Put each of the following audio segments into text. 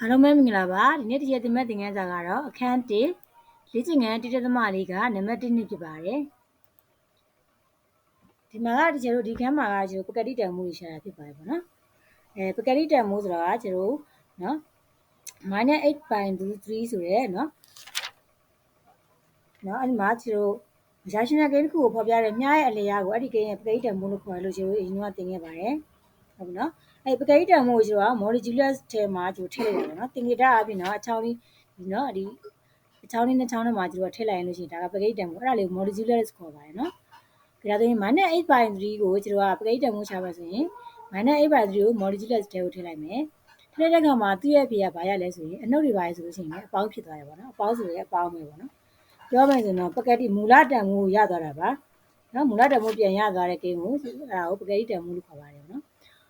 အားလုံးပဲမင်္ဂလာပါဒီနေ့တရက်တင်မဲ့သင်ခန်းစာကတော့အခန်း1လေ့ကျင့်ခန်းတိတက်သမလေးကနံပါတ်1နှစ်ဖြစ်ပါတယ်ဒီမှာကကျွန်တော်တို့ဒီခန်းမှာကကျွန်တော်ပကတိတန်မှုတွေရှာတာဖြစ်ပါတယ်ပေါ့နော်အဲပကတိတန်မှုဆိုတာကကျွန်တော်နော် -8.3 ဆိုရဲနော်နော်အဲ့ဒီမှာကျွန်တော်ရာရှင်နာကိန်းတစ်ခုကိုဖော်ပြတဲ့မြားရဲ့အလျားကိုအဲ့ဒီကိန်းရဲ့ပကတိတန်မှုလို့ခေါ်တယ်လို့ကျွန်တော်အရင်ကသင်ခဲ့ပါတယ်ဟုတ်ပြီနော် အဲပကတိတန်မှုကိုကျွန်တော်က modulus ထဲမှာကျွန်တော်ထည့်လိုက်တယ်ပေါ့နော်သင်္ကေတအပြင်တော့အချောင်းလေးဒီနော်ဒီအချောင်းလေးနှစ်ချောင်းထဲမှာကျွန်တော်ထည့်လိုက်ရင်လို့ရှိရင်ဒါကပကတိတန်မှုအဲ့ဒါလေး modulus ခေါ်ပါတယ်နော်ဒါဆိုရင် -8.3 ကိုကျွန်တော်ကပကတိတန်မှုရှာပါဆိုရင် -8.3 ကို modulus ထဲကိုထည့်လိုက်မယ်ထည့်တဲ့အခါမှာသူ့ရဲ့အဖေကဘာရလဲဆိုရင်အနှုတ်တွေပါရဆိုလို့ရှိရင်အပေါင်းဖြစ်သွားတယ်ပေါ့နော်အပေါင်းဆိုရင်အပေါင်းပဲပေါ့နော်ပြောမယ်ဆိုတော့ပကတိမူလတန်မှုရသွားတာပါနော်မူလတန်မှုပြန်ရသွားတဲ့ကိန်းကိုအဲ့ဒါကိုပကတိတန်မှုလို့ခေါ်ပါတယ်နော်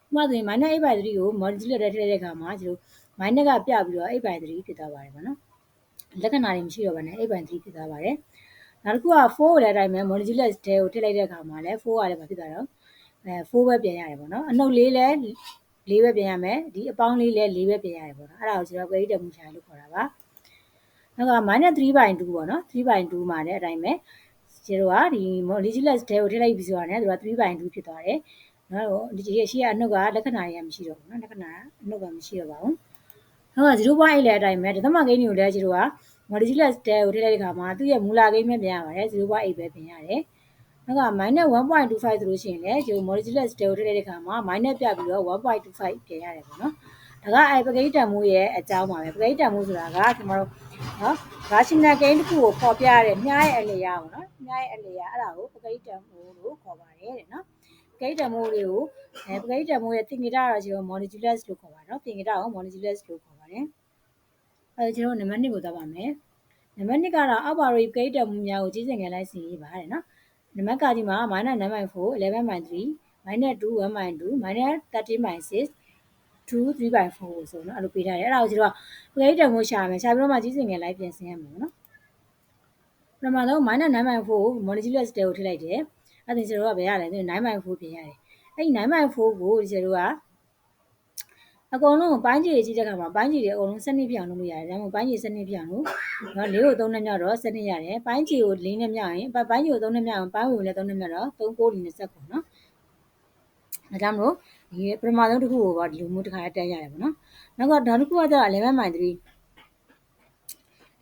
ဥပမာဆိုရင် -8/3 ကို modular ထဲထည့်တဲ့အခါမှာကျွန်တော် minus ကပြပြီးတော့8/3ဖြစ်သွားပါတယ်ပေါ့နော်လက္ခဏာတွေမရှိတော့ဘဲနဲ့8/3ဖြစ်သွားပါတယ်နောက်တစ်ခုက4ကိုလည်းအတိုင်းပဲ modular ထဲကိုထည့်လိုက်တဲ့အခါမှာလည်း4ကလည်းမဖြစ်သွားတော့အဲ4ပဲပြန်ရတယ်ပေါ့နော်အနှုတ်လေးလည်း၄ပဲပြန်ရမယ်ဒီအပေါင်းလေးလည်း၄ပဲပြန်ရတယ်ပေါ့နော်အဲ့ဒါကိုကျွန်တော် query တမှုရှာလို့ခေါ်တာပါနောက်က -3/2 ပေါ့နော်3/2မှာလည်းအတိုင်းပဲကျတော့ဒီ modular ထဲကိုထည့်လိုက်ပြီးဆိုတာနဲ့သူက3/2ဖြစ်သွားတယ် နော်ဒီရှိရအနှုတ်ကလက္ခဏာတွေကမရှိတော့ဘူးနော်လက္ခဏာအနှုတ်ကမရှိတော့ပါဘူးနောက်က0.8လည်းအတိုင်းပဲဒသမကိန်းတွေကိုလည်းကျတော့ modulus တဲကိုထည့်လိုက်တဲ့အခါမှာသူ့ရဲ့မူလကိန်းပဲပြန်ရပါတယ်0.8ပဲပြန်ရတယ်နောက်က -1.25 ဆိုလို့ရှိရင်လည်းကျို modulus တဲကိုထည့်လိုက်တဲ့အခါမှာ minus ပြပြီးတော့1.25ပြန်ရတယ်ပေါ့နော်ဒါကအဲပကိတ္တမှုရဲ့အကြောင်းပါပဲပကိတ္တမှုဆိုတာကကျွန်တော်တို့နော် rational gain တစ်ခုကိုပေါ်ပြရတဲ့မြားရဲ့အလျားပေါ့နော်မြားရဲ့အလျားအဲ့ဒါကိုပကိတ္တမှုလို့ခေါ်ပါတယ်တဲ့နော် ပကိတ္တမှုတွေကိုအဲပကိတ္တမှုရဲ့သင်္ကေတကတော့ကျွန်တော် modulus လို့ခေါ်ပါတယ်နော်သင်္ကေတကို modulus လို့ခေါ်ပါတယ်အဲကျွန်တော်နံပါတ်2ကိုသွားပါမယ်နံပါတ်2ကတော့အောက်ပါရိပကိတ္တမှုများကိုကြီးစင်ခံလိုက်စီရေးပါတယ်နော်နံပါတ်ကဒီမှာ -9.4 11.3 -2 1.2 -13.6 2 3/4ဆိုတော့အဲ့လိုပေးထားတယ်အဲ့ဒါကိုကျွန်တော်ပရိတ်တံမို့ရှာမယ်ရှာပြီးတော့မှကြီးစင်ငယ်လိုက်ပြင်ဆင်ရမှာပေါ့နော်ပထမဆုံး -9.4 ကို modulus တဲကိုထည့်လိုက်တယ် အဲ့ဒါကျွန်တော်ကဘယ်ရလဲဆို9.4ပြင်ရတယ်အဲ့ဒီ9.4ကိုကျွန်တော်ကအကုန်လုံးပိုင်းကြီးကြီးတဲ့ခါမှာပိုင်းကြီးတွေအကုန်လုံးစနစ်ပြအောင်လုပ်လို့ရတယ်ဒါမှမဟုတ်ပိုင်းကြီးစနစ်ပြအောင်လို့နော်လေးကို3နဲ့မြောက်တော့စနစ်ရတယ်ပိုင်းကြီးကို4နဲ့မြောက်ရင်ပိုင်းကြီးကို3နဲ့မြောက်ရင်ပိုင်းကိုလည်း3နဲ့မြောက်တော့3 9 20ခုနော်ဒါကြောင့်မလို့ဒီပထမဆုံးတစ်ခုကိုတော့ဒီလိုမျိုးတစ်ခါတက်ရတယ်ပေါ့နော်နောက်ကဒါတစ်ခုကကျတော့11.3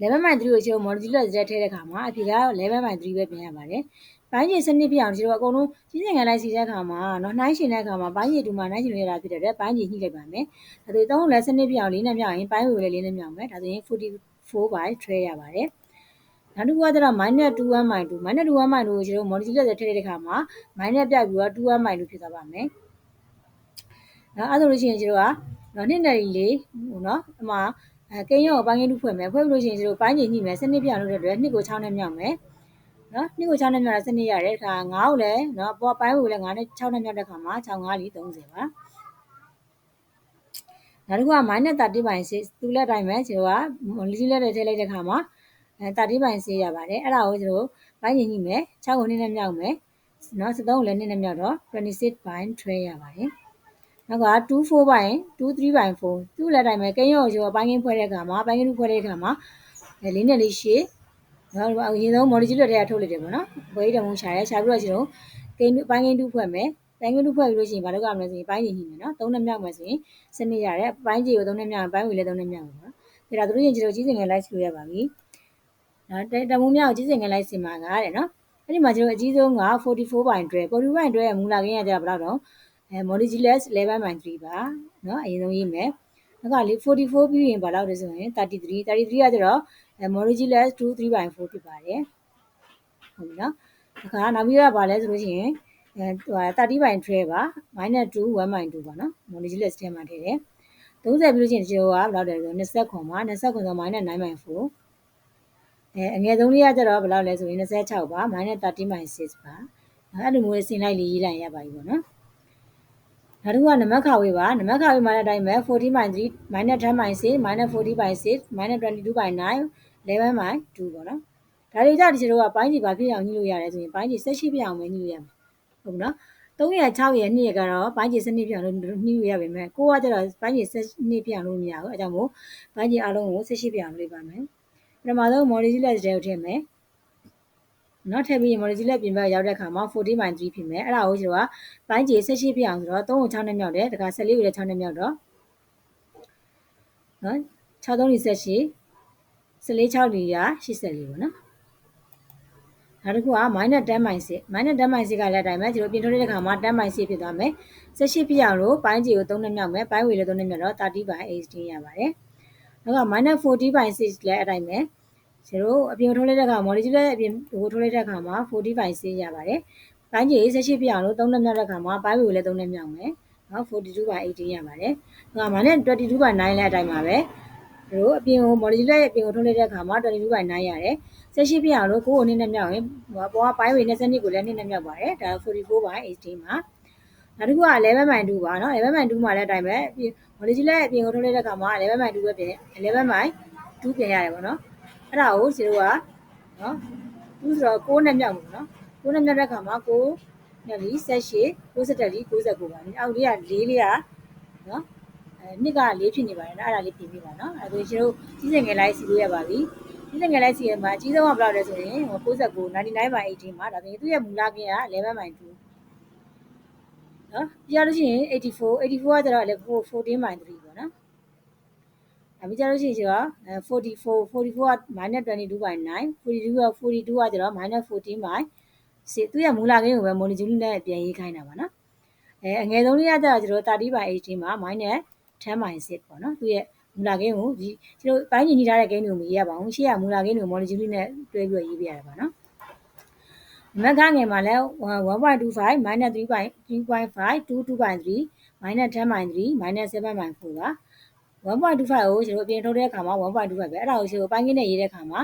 11.3ကိုကျွန်တော် modulus ဇက်ထည့်တဲ့ခါမှာအဖြေက11.3ပဲပြင်ရပါတယ်။ ပိုင်းခြေစနစ်ပြအောင်ကျွန်တော်အကုန်လုံးကြီးစင်ခံလိုက်စီတဲ့ခါမှာနော်နှိုင်းရှင်တဲ့ခါမှာပိုင်းခြေတူမှာနှိုင်းရှင်ရတာဖြစ်တဲ့အတွက်ပိုင်းခြေညှိလိုက်ပါမယ်။ဒါဆိုသုံးလည်းစနစ်ပြအောင်လေးနဲ့မြောက်ရင်ပိုင်းကိုလည်းလေးနဲ့မြောက်မယ်။ဒါဆိုရင်44 by ထည့်ရပါတယ်။နောက်တစ်ခုကကျတော့ -21/2 -21/2 ကိုကျွန်တော် modulus ထည့်တဲ့ခါမှာ minus ပြပြီးတော့21/2ဖြစ်သွားပါမယ်။နော်အဲ့ဒါလို့ရှိရင်ကျတို့ကနော်နှစ်နယ်လေးဟိုနော်အမှအဲကိန်းရောပိုင်းကိန်းတစ်ဖွဲ့မယ်ဖွဲ့လို့ရှိရင်ကျတို့ပိုင်းကြီးညှိမယ်စနစ်ပြလို့တဲ့အတွက်နှစ်ကို6နဲ့မြောက်မယ် နော်နှစ်ကို6နဲ့မြောက်တာစနစ်ရတယ်ခါ9ကိုလည်းနော်ပေါ်ပိုင်းကိုလည်း9နဲ့6နဲ့မြောက်တဲ့ခါမှာ6 5လီ30ပါနောက်တစ်ခုက -30/6 သူလက်တိုင်းပဲကျတို့ကလီလက်တွေထည့်လိုက်တဲ့ခါမှာအဲ30/6ရပါတယ်အဲ့ဒါကိုကျတို့ပိုင်းကြီးညှိမယ်6ကိုနှစ်နဲ့မြောက်မယ်နော်73ကိုလည်းနှစ်နဲ့မြောက်တော့26/12ရပါတယ်နောက်က2 4ပိုင်း2 3ပိုင်း4သူ့လက်တိုင်းမှာကိန်းရောရောပိုင်းကင်းဖွဲ့တဲ့အခါမှာပိုင်းကင်းဖွဲ့တဲ့အခါမှာလေးနဲ့လေးရှေ့ ငါတို့အရင်ဆုံး model ကြီးလွတ်ထဲကထုတ်လိုက်တယ်ပေါ့နော်ဘွဲကြီးတမုံရှာရဲရှာပြီးတော့ကျွန်တော်ဂိမ်းပိုင်းဂိမ်းတူးဖွဲ့မယ်ပိုင်းကလူဖွဲ့ပြီးလို့ရှိရင်ဘာလုပ်ရမလဲဆိုရင်ပိုင်းကြီးညှိမယ်နော်သုံးနှစ်မြောက်မယ်ဆိုရင်စနစ်ရတယ်ပိုင်းကြီးကိုသုံးနှစ်မြောက်ပိုင်းဝီလည်းသုံးနှစ်မြောက်ပေါ့နော်ဒါတော့သူတို့ရင်ကျွန်တော်ကြီးစင်ငယ်လိုက်စီလို့ရပါပြီနော်တမုံမြောက်ကြီးစင်ငယ်လိုက်စင်မှာကတဲ့နော်အဲ့ဒီမှာကျွန်တော်အကြီးဆုံးက44ဘိုင်တွဲ44ဘိုင်တွဲမူလာခင်းရကြဘယ်လောက်တော့အဲ modulus 11ဘိုင်3ပါနော်အရင်ဆုံးရေးမယ်နောက်ကလေ44ပြီးရင်ဘာလောက်လဲဆိုရင်33 33ကကျတော့ အဲ modulus 2 3/4ဖြစ်ပါတယ်ဟုတ်ပြီနော်အခါနောက်ပြီးတော့ဗာလဲဆိုလို့ရှိရင်အဲ30/12ပါ -2 1/2ပါနော် modulus ထဲမှာထည့်တယ်30ပြီးလို့ရှိရင်ဒီလိုကဘယ်လောက်လဲဆို20ခွန်ပါ20ခွန်ဆို -9/4 အဲအငယ်ဆုံးလေးကကျတော့ဘယ်လောက်လဲဆိုရင်26ပါ -30/6 ပါအဲ့လိုမျိုးစဉ်လိုက်လေးရေးလိုက်ရပါပြီပေါ့နော် နောက်တစ်ခုကနမခါဝေးပါနမခါဝေးမှာတဲ့အတိုင်းပဲ40/3 -10/6 -40/6 -22/9 11/2ပေါ့နော်ဒါတွေကြဒီလိုကပိုင်းကြီးဘာဖြစ်အောင်ညှိလို့ရတယ်ဆိုရင်ပိုင်းကြီး18ဖြစ်အောင်ပဲညှိလို့ရမှာဟုတ်နော်3ရက်6ရက်2ရက်ကတော့ပိုင်းခြေစနစ်ပြောင်းလို့နှီးရရပါမယ်ကိုကကျတော့ပိုင်းခြေစနစ်ပြောင်းလို့မရဘူးအဲကြောင့်မို့ပိုင်းခြေအလုံးကို18ပြောင်းလို့ပါမယ်ပထမဆုံး molecular တဲ့ကိုထည့်မယ် နော်ထည့်ပြီး molecular ပြင်ပရောက်တဲ့အခါမှာ40/3ဖြစ်မယ်အဲ့ဒါကိုကျွန်တော်ကပိုင်းခြေ18ပြောင်းဆိုတော့3ကို6နဲ့မြောက်တယ်ဒါက14ကိုလည်း6နဲ့မြောက်တော့နော်6 3 28 14 6လီရ84ပေါ့နော်နောက်တစ်ခုက minus 10 minus 6 minus 10 minus 6ကလည်းအတိုင်းပဲကျွန်တော်ပြင်ထုတ်တဲ့အခါမှာ10 minus 6ဖြစ်သွားမယ်18ပြအောင်လို့ပိုင်းကြီးကို3နဲ့မြောက်မယ်ပိုင်းဝေလည်း3နဲ့မြောက်တော့30 by 18ရပါတယ်နောက်က minus 40 by 6လည်းအတိုင်းပဲ ကျွန်တော်အပြင်ထုတ်လိုက်တဲ့အခါ molecule အပြင်ဟိုထုတ်လိုက်တဲ့အခါမှာ40 by 6ရပါတယ်ပိုင်းကြီး18ပြအောင်လို့3နဲ့မြောက်တဲ့အခါမှာပိုင်းဝေလည်း3နဲ့မြောက်မယ်နော်42 by 18ရပါတယ်နောက်က minus 22 by 9လည်းအတိုင်းပါပဲတို့အပြင်ကို molecule ရဲ့အပြင်ကိုထုတ်လိုက်တဲ့အခါမှာ22 by 9ရတယ်ဆက်ရှိပြအောင်လို့ကိုယ်ကိုနည်းနဲ့မြောက်ရင်ဘောကပိုင်းဝေ22ကိုလည်းနည်းနဲ့မြောက်ပါတယ်ဒါ44 by 18မှာနောက်တစ်ခုက11 by 2ပါเนาะ11 by 2မှာလည်းအတိုင်းပဲ molecule ရဲ့အပြင်ကိုထုတ်လိုက်တဲ့အခါမှာ11 by 2ပဲပြင်11 by 2ပြင်ရတယ်ပေါ့เนาะ အဲ့ဒါကိုရှင်တို့ကနော်သူဆိုတော့ကိုးနဲ့မြောက်ဘူးနော်ကိုးနဲ့မြောက်တဲ့အခါမှာကိုးမြောက်ပြီးဆက်ရှိ60တက်ပြီး69ပါအောက်လေးက4လေးကနော်အဲနှစ်က4ဖြစ်နေပါတယ်နော်အဲ့ဒါလေးပြင်ပြပါနော်အဲ့ဒါရှင်တို့ကြီးစင်ငယ်လိုက်စီလို့ရပါပြီကြီးစင်ငယ်လိုက်စီရမှာအကြီးဆုံးကဘယ်လောက်လဲဆိုရင်69 99ပါ18မှာဒါဆိုရင်သူ့ရဲ့မူလကင်းက11ပါ2နော်ပြရလို့ရှိရင်84 84ကကျတော့လေ4 14 by 3ပေါ့နော် ပြကြလို့ရှိရင်ကျတော့44 44က -22 by 9 42က42ကကျတော့ -14 by 6သူ့ရဲ့မူလကင်းကိုပဲ molecule နဲ့ပြန်ရေးခိုင်းတာပါနော်အဲအငယ်ဆုံးလေးကကျတော့ကျတော့30 by 18မှာ -10 by 6ပေါ့နော်သူ့ရဲ့မူလာကင်းကိုဒီကျွန်တော်ပိုင်းညီညီထားတဲ့ကင်းတွေကိုမရေးရပါဘူးရှေ့ကမူလာကင်းတွေကို molecule နဲ့တွဲပြီးတော့ရေးပြရတာပါနော်မက်ကငယ်မှာလဲ1.25 minus 3.3.5 22.3 minus 10.3 minus 7.4ပါ 1.25ကိုကျွန်တော်အပြင်ထုတ်တဲ့အခါမှာ1.25ပဲအဲ့ဒါကိုကျွန်တော်ပိုင်းကင်းနဲ့ရေးတဲ့အခါမှာ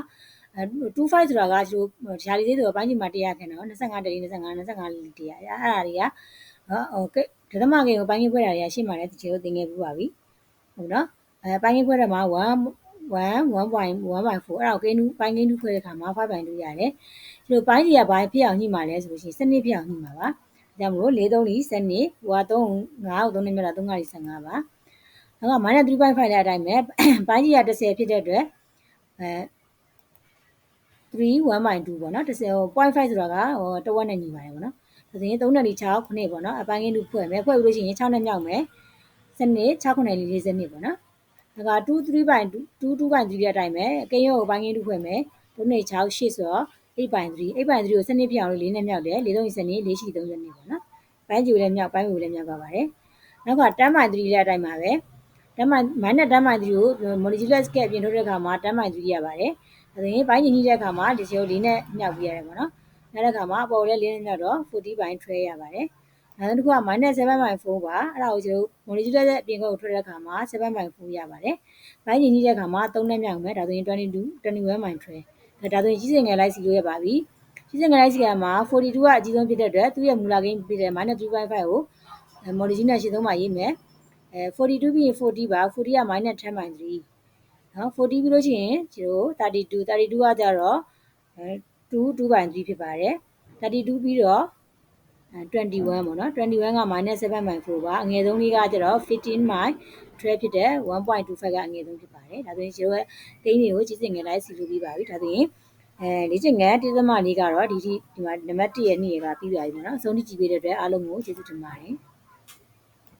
25ဆိုတာကကျွန်တော်ဓာတ်လေးဆိုတော့ပိုင်းကြီးမှာ100ခန့်တော့25တရီ25 25လီ100အဲ့ဒါတွေကဟိုကဲဒသမကင်းကိုပိုင်းကင်းဖွဲ့တာတွေကရှေ့မှာလည်းကျွန်တော်သင်ခဲ့ပြပါပြီဟုတ်နော်အဲပိုင်းကင်းခွဲတဲ့မှာ1 1 1.1.4အဲ့ဒါကိုကိန်းတူပိုင်းကိန်းတူခွဲတဲ့အခါမှာ5.2ရတယ်ဒီလိုပိုင်းကြီးကဘာဖြစ်အောင်ညှိမှာလဲဆိုလို့ရှိရင်စနစ်ဖြစ်အောင်ညှိမှာပါဒါကြောင့်မလို့4 3လီစနစ်ဟိုက3 5ကို3နဲ့မြတ်တာ3ကလီ15ပါ နောက်က -3.5 တဲ့အတိုင်းပဲပိုင်းကြီးက10ဖြစ်တဲ့အတွက်အဲ3 1.2ပေါ့နော်10 0.5ဆိုတာကဟိုတဝက်နဲ့ညီပါတယ်ပေါ့နော်ဒါဆိုရင်3နဲ့လီ6 9ပေါ့နော်အပိုင်းကင်းတူဖွဲ့မယ်ဖွဲ့ပြီးလို့ရှိရင်6နဲ့မြောက်မယ်စနစ်6 9လီ40နှစ်ပေါ့နော်ဒါက2 3ပိုင်း2 2ပိုင်း3တဲ့အတိုင်းပဲကင်းရောကိုပိုင်းကင်း2ဖွဲ့မယ်3နဲ့6 8ဆိုတော့8ပိုင်း3 8ပိုင်း3ကိုစနစ်ပြအောင်လို့4နဲ့မြောက်တယ်4 3စနစ်4ရှိ30နှစ်ပေါ့နော်ပိုင်းကျူလည်းမြောက်ပိုင်းဝူလည်းမြောက်ပါပါတယ်နောက်က10ပိုင်း3တဲ့အတိုင်းပါပဲ 10ပိုင်း minus 10ပိုင်း3ကို molecular scale ပြင်ထုတ်တဲ့အခါမှာ10ပိုင်း3ရပါတယ်ဒါဆိုရင်ပိုင်းညီညီတဲ့အခါမှာဒီစီကို4နဲ့မြောက်ပြရတယ်ပေါ့နော်နောက်တဲ့အခါမှာအပေါ်လည်း4နဲ့မြောက်တော့40ပိုင်း12ရပါတယ်နောက်တစ်ခုက -7.4 ပါအဲ့ဒါကိုကျွန်တော် molecular ရဲ့အပြင်ကိုထွက်တဲ့အခါမှာ7.4ရပါတယ်။ဘိုင်းညီကြီးတဲ့အခါမှာ3နဲ့မြောက်မယ်ဒါဆိုရင်22 21.12ဒါဆိုရင်ကြီးစင်ငယ်လိုက်စီလို့ရပါပြီ။ကြီးစင်ငယ်လိုက်စီကမှာ42ကအကြီးဆုံးဖြစ်တဲ့အတွက်သူ့ရဲ့မူလကိန်းဖြစ်တဲ့ -3.5 ကို molecule နဲ့ရှင်းသုံးမှရေးမယ်။ အဲ42ပြီးရင်40ပါ40က -10.3 နော်40ပြီးလို့ရှိရင်ကျွန်တော်32 32ကကြတော့2 2.3ဖြစ်ပါတယ်32ပြီးတော့21ပေါ့နော်21က -7.4 ပါအငယ်ဆုံးလေးကကျတော့15 by 12ဖြစ်တဲ့1.25ကအငယ်ဆုံးဖြစ်ပါတယ်ဒါဆိုရင်ကျွန်တော်ရဲ့ဂိမ်းတွေကိုကြီးစင်ငယ်လိုက်စီလို့ပြီးပါပြီဒါဆိုရင်အဲလေ့ကျင့်ငယ်တိသမလေးကတော့ဒီဒီဒီမှာနံပါတ်1ရဲ့နေ့ရကပြီးပါပြီပေါ့နော်အဆုံးထိကြည့်ပေးတဲ့အတွက်အားလုံးကိုကျေးဇူးတင်ပါတယ်